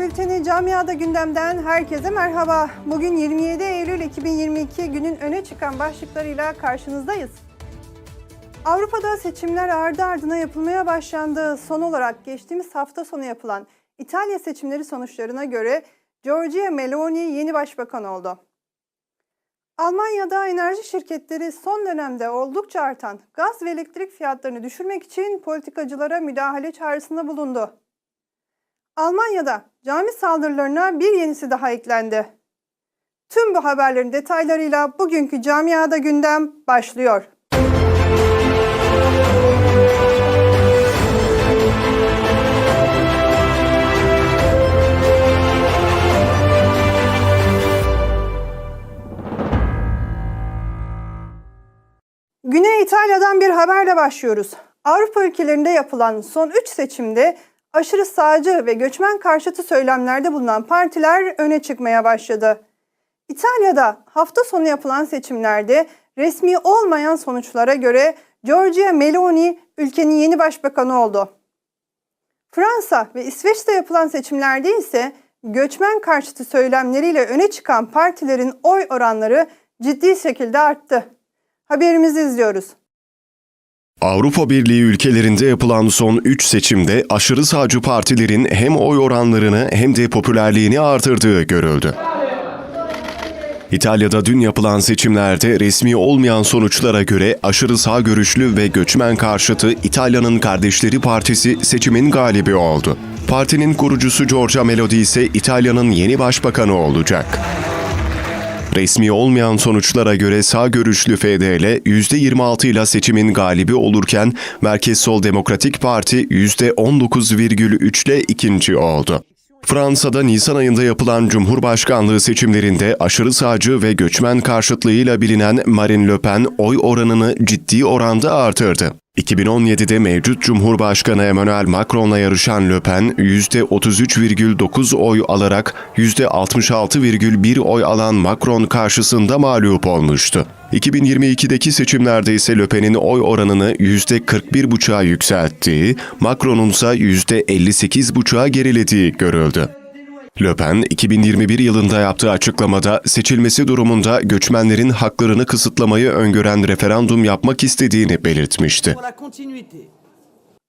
Bülteni Camiada Gündem'den herkese merhaba. Bugün 27 Eylül 2022 günün öne çıkan başlıklarıyla karşınızdayız. Avrupa'da seçimler ardı ardına yapılmaya başlandı. Son olarak geçtiğimiz hafta sonu yapılan İtalya seçimleri sonuçlarına göre Giorgia Meloni yeni başbakan oldu. Almanya'da enerji şirketleri son dönemde oldukça artan gaz ve elektrik fiyatlarını düşürmek için politikacılara müdahale çağrısında bulundu. Almanya'da cami saldırılarına bir yenisi daha eklendi. Tüm bu haberlerin detaylarıyla bugünkü Camiada Gündem başlıyor. Güney İtalya'dan bir haberle başlıyoruz. Avrupa ülkelerinde yapılan son 3 seçimde aşırı sağcı ve göçmen karşıtı söylemlerde bulunan partiler öne çıkmaya başladı. İtalya'da hafta sonu yapılan seçimlerde resmi olmayan sonuçlara göre Giorgia Meloni ülkenin yeni başbakanı oldu. Fransa ve İsveç'te yapılan seçimlerde ise göçmen karşıtı söylemleriyle öne çıkan partilerin oy oranları ciddi şekilde arttı. Haberimizi izliyoruz. Avrupa Birliği ülkelerinde yapılan son 3 seçimde aşırı sağcı partilerin hem oy oranlarını hem de popülerliğini artırdığı görüldü. İtalya'da dün yapılan seçimlerde resmi olmayan sonuçlara göre aşırı sağ görüşlü ve göçmen karşıtı İtalya'nın Kardeşleri Partisi seçimin galibi oldu. Partinin kurucusu Giorgia Melodi ise İtalya'nın yeni başbakanı olacak. Resmi olmayan sonuçlara göre sağ görüşlü FDL %26 ile seçimin galibi olurken Merkez Sol Demokratik Parti %19,3 ile ikinci oldu. Fransa'da Nisan ayında yapılan Cumhurbaşkanlığı seçimlerinde aşırı sağcı ve göçmen karşıtlığıyla bilinen Marine Le Pen oy oranını ciddi oranda artırdı. 2017'de mevcut Cumhurbaşkanı Emmanuel Macron'la yarışan Le Pen %33,9 oy alarak %66,1 oy alan Macron karşısında mağlup olmuştu. 2022'deki seçimlerde ise Le Pen'in oy oranını %41,5'a yükselttiği, Macron'un ise %58,5'a gerilediği görüldü. Le Pen, 2021 yılında yaptığı açıklamada seçilmesi durumunda göçmenlerin haklarını kısıtlamayı öngören referandum yapmak istediğini belirtmişti.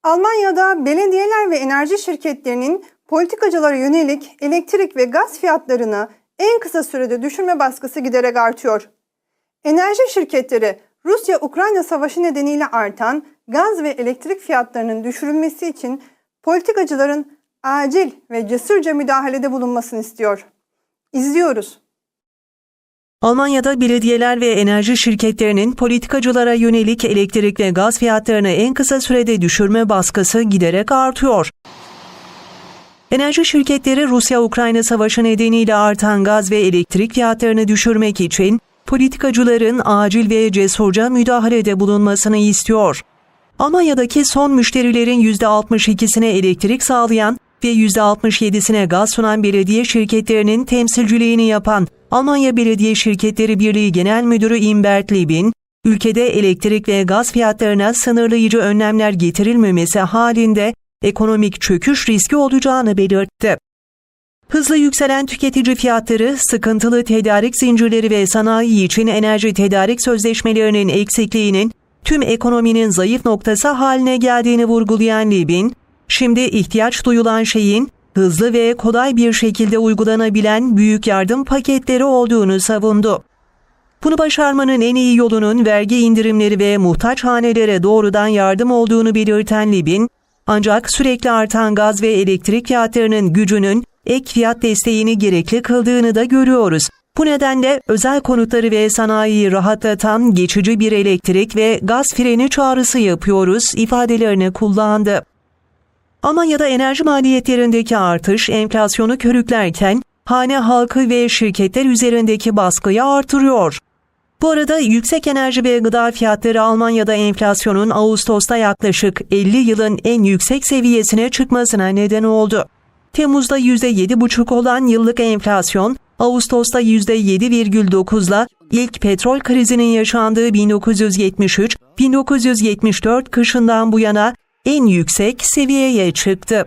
Almanya'da belediyeler ve enerji şirketlerinin politikacılara yönelik elektrik ve gaz fiyatlarını en kısa sürede düşürme baskısı giderek artıyor. Enerji şirketleri Rusya-Ukrayna savaşı nedeniyle artan gaz ve elektrik fiyatlarının düşürülmesi için politikacıların acil ve cesurca müdahalede bulunmasını istiyor. İzliyoruz. Almanya'da belediyeler ve enerji şirketlerinin politikacılara yönelik elektrik ve gaz fiyatlarını en kısa sürede düşürme baskısı giderek artıyor. Enerji şirketleri Rusya-Ukrayna savaşı nedeniyle artan gaz ve elektrik fiyatlarını düşürmek için politikacıların acil ve cesurca müdahalede bulunmasını istiyor. Almanya'daki son müşterilerin %62'sine elektrik sağlayan ve %67'sine gaz sunan belediye şirketlerinin temsilciliğini yapan Almanya Belediye Şirketleri Birliği Genel Müdürü Imbert Liebin, ülkede elektrik ve gaz fiyatlarına sınırlayıcı önlemler getirilmemesi halinde ekonomik çöküş riski olacağını belirtti. Hızlı yükselen tüketici fiyatları, sıkıntılı tedarik zincirleri ve sanayi için enerji tedarik sözleşmelerinin eksikliğinin tüm ekonominin zayıf noktası haline geldiğini vurgulayan Libin, şimdi ihtiyaç duyulan şeyin hızlı ve kolay bir şekilde uygulanabilen büyük yardım paketleri olduğunu savundu. Bunu başarmanın en iyi yolunun vergi indirimleri ve muhtaç hanelere doğrudan yardım olduğunu belirten Libin, ancak sürekli artan gaz ve elektrik fiyatlarının gücünün ek fiyat desteğini gerekli kıldığını da görüyoruz. Bu nedenle özel konutları ve sanayiyi rahatlatan geçici bir elektrik ve gaz freni çağrısı yapıyoruz ifadelerini kullandı. Almanya'da enerji maliyetlerindeki artış enflasyonu körüklerken hane halkı ve şirketler üzerindeki baskıyı artırıyor. Bu arada yüksek enerji ve gıda fiyatları Almanya'da enflasyonun Ağustos'ta yaklaşık 50 yılın en yüksek seviyesine çıkmasına neden oldu. Temmuz'da %7,5 olan yıllık enflasyon, Ağustos'ta %7,9'la ilk petrol krizinin yaşandığı 1973-1974 kışından bu yana en yüksek seviyeye çıktı.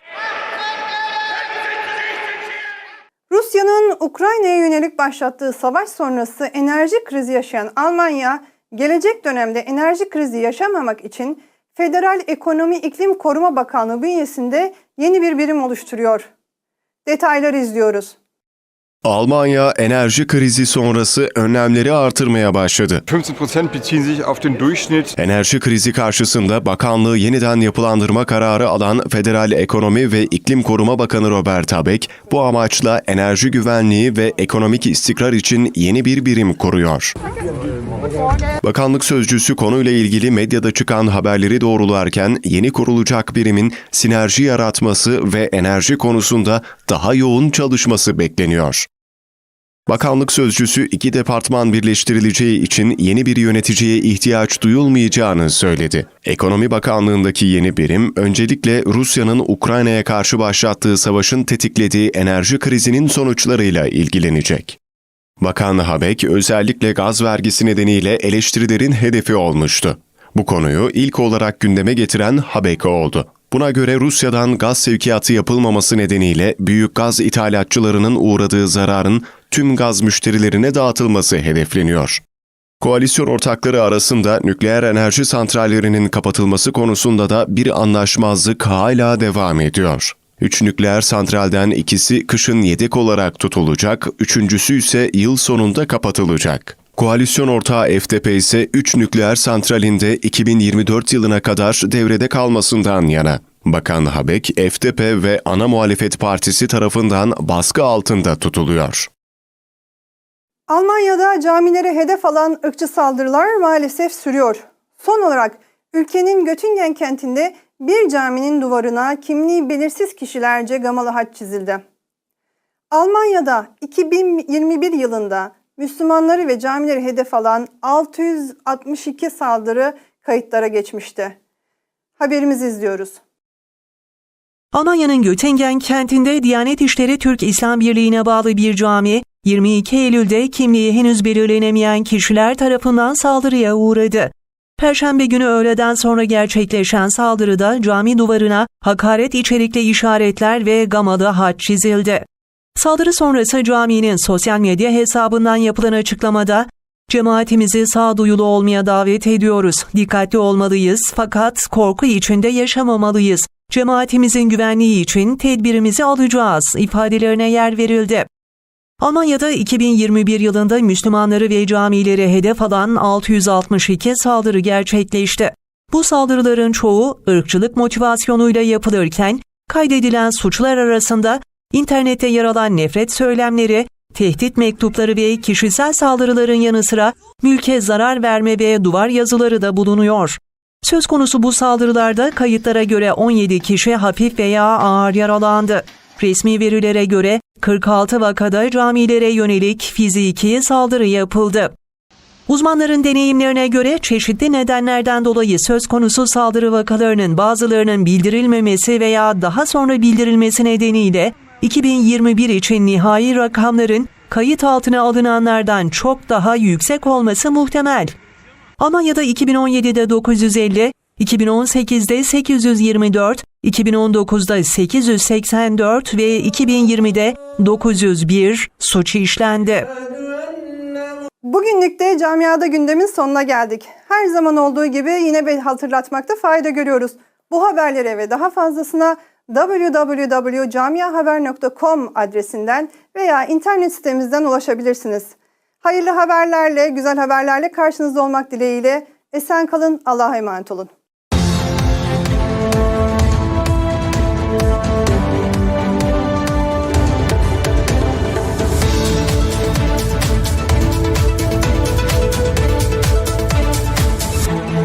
Rusya'nın Ukrayna'ya yönelik başlattığı savaş sonrası enerji krizi yaşayan Almanya, gelecek dönemde enerji krizi yaşamamak için Federal Ekonomi İklim Koruma Bakanlığı bünyesinde yeni bir birim oluşturuyor. Detayları izliyoruz. Almanya enerji krizi sonrası önlemleri artırmaya başladı. 15% beziehen sich auf den Durchschnitt. Enerji krizi karşısında bakanlığı yeniden yapılandırma kararı alan Federal Ekonomi ve İklim Koruma Bakanı Robert Habeck, bu amaçla enerji güvenliği ve ekonomik istikrar için yeni bir birim kuruyor. Bakanlık sözcüsü konuyla ilgili medyada çıkan haberleri doğrularken yeni kurulacak birimin sinerji yaratması ve enerji konusunda daha yoğun çalışması bekleniyor. Bakanlık sözcüsü iki departman birleştirileceği için yeni bir yöneticiye ihtiyaç duyulmayacağını söyledi. Ekonomi Bakanlığındaki yeni birim öncelikle Rusya'nın Ukrayna'ya karşı başlattığı savaşın tetiklediği enerji krizinin sonuçlarıyla ilgilenecek. Bakan Habeck özellikle gaz vergisi nedeniyle eleştirilerin hedefi olmuştu. Bu konuyu ilk olarak gündeme getiren Habeck oldu. Buna göre Rusya'dan gaz sevkiyatı yapılmaması nedeniyle büyük gaz ithalatçılarının uğradığı zararın tüm gaz müşterilerine dağıtılması hedefleniyor. Koalisyon ortakları arasında nükleer enerji santrallerinin kapatılması konusunda da bir anlaşmazlık hala devam ediyor. Üç nükleer santralden ikisi kışın yedek olarak tutulacak, üçüncüsü ise yıl sonunda kapatılacak. Koalisyon ortağı FDP ise 3 nükleer santralinde 2024 yılına kadar devrede kalmasından yana. Bakan Habeck, FDP ve ana muhalefet partisi tarafından baskı altında tutuluyor. Almanya'da camilere hedef alan ırkçı saldırılar maalesef sürüyor. Son olarak ülkenin Göttingen kentinde bir caminin duvarına kimliği belirsiz kişilerce gamalı haç çizildi. Almanya'da 2021 yılında Müslümanları ve camileri hedef alan 662 saldırı kayıtlara geçmişti. Haberimizi izliyoruz. Almanya'nın Göttingen kentinde Diyanet İşleri Türk İslam Birliği'ne bağlı bir cami, 22 Eylül'de kimliği henüz belirlenemeyen kişiler tarafından saldırıya uğradı. Perşembe günü öğleden sonra gerçekleşen saldırıda cami duvarına hakaret içerikli işaretler ve gamalı haç çizildi. Saldırı sonrası caminin sosyal medya hesabından yapılan açıklamada Cemaatimizi sağduyulu olmaya davet ediyoruz. Dikkatli olmalıyız fakat korku içinde yaşamamalıyız. Cemaatimizin güvenliği için tedbirimizi alacağız ifadelerine yer verildi. Almanya'da 2021 yılında Müslümanları ve camileri hedef alan 662 saldırı gerçekleşti. Bu saldırıların çoğu ırkçılık motivasyonuyla yapılırken kaydedilen suçlar arasında internette yer alan nefret söylemleri, tehdit mektupları ve kişisel saldırıların yanı sıra mülke zarar verme ve duvar yazıları da bulunuyor. Söz konusu bu saldırılarda kayıtlara göre 17 kişi hafif veya ağır yaralandı. Resmi verilere göre 46 vakada camilere yönelik fiziki saldırı yapıldı. Uzmanların deneyimlerine göre çeşitli nedenlerden dolayı söz konusu saldırı vakalarının bazılarının bildirilmemesi veya daha sonra bildirilmesi nedeniyle 2021 için nihai rakamların kayıt altına alınanlardan çok daha yüksek olması muhtemel. Almanya'da 2017'de 950, 2018'de 824, 2019'da 884 ve 2020'de 901 suç işlendi. Bugünlük de camiada gündemin sonuna geldik. Her zaman olduğu gibi yine bir hatırlatmakta fayda görüyoruz. Bu haberlere ve daha fazlasına www.camiahaber.com adresinden veya internet sitemizden ulaşabilirsiniz. Hayırlı haberlerle, güzel haberlerle karşınızda olmak dileğiyle esen kalın, Allah'a emanet olun.